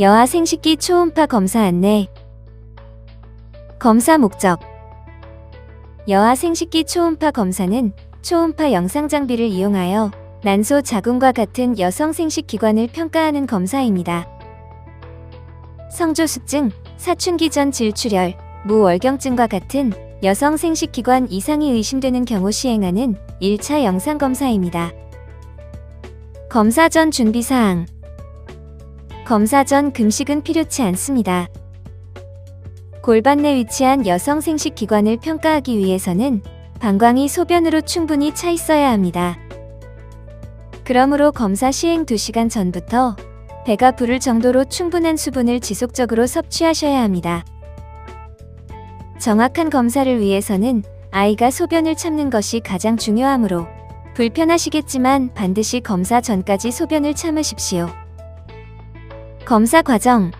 여아 생식기 초음파 검사 안내 검사 목적 여아 생식기 초음파 검사는 초음파 영상 장비를 이용하여 난소 자궁과 같은 여성 생식 기관을 평가하는 검사입니다. 성조숙증, 사춘기 전 질출혈, 무월경증과 같은 여성 생식 기관 이상이 의심되는 경우 시행하는 1차 영상 검사입니다. 검사 전 준비 사항 검사 전 금식은 필요치 않습니다. 골반 내 위치한 여성 생식 기관을 평가하기 위해서는 방광이 소변으로 충분히 차 있어야 합니다. 그러므로 검사 시행 2시간 전부터 배가 부를 정도로 충분한 수분을 지속적으로 섭취하셔야 합니다. 정확한 검사를 위해서는 아이가 소변을 참는 것이 가장 중요하므로 불편하시겠지만 반드시 검사 전까지 소변을 참으십시오. 검사 과정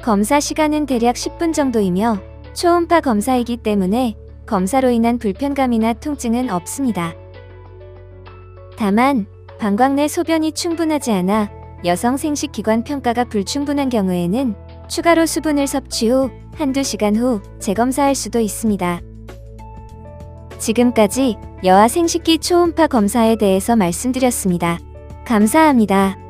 검사 시간은 대략 10분 정도이며 초음파 검사이기 때문에 검사로 인한 불편감이나 통증은 없습니다. 다만 방광 내 소변이 충분하지 않아 여성 생식 기관 평가가 불충분한 경우에는 추가로 수분을 섭취 후 한두 시간 후 재검사할 수도 있습니다. 지금까지 여아 생식기 초음파 검사에 대해서 말씀드렸습니다. 감사합니다.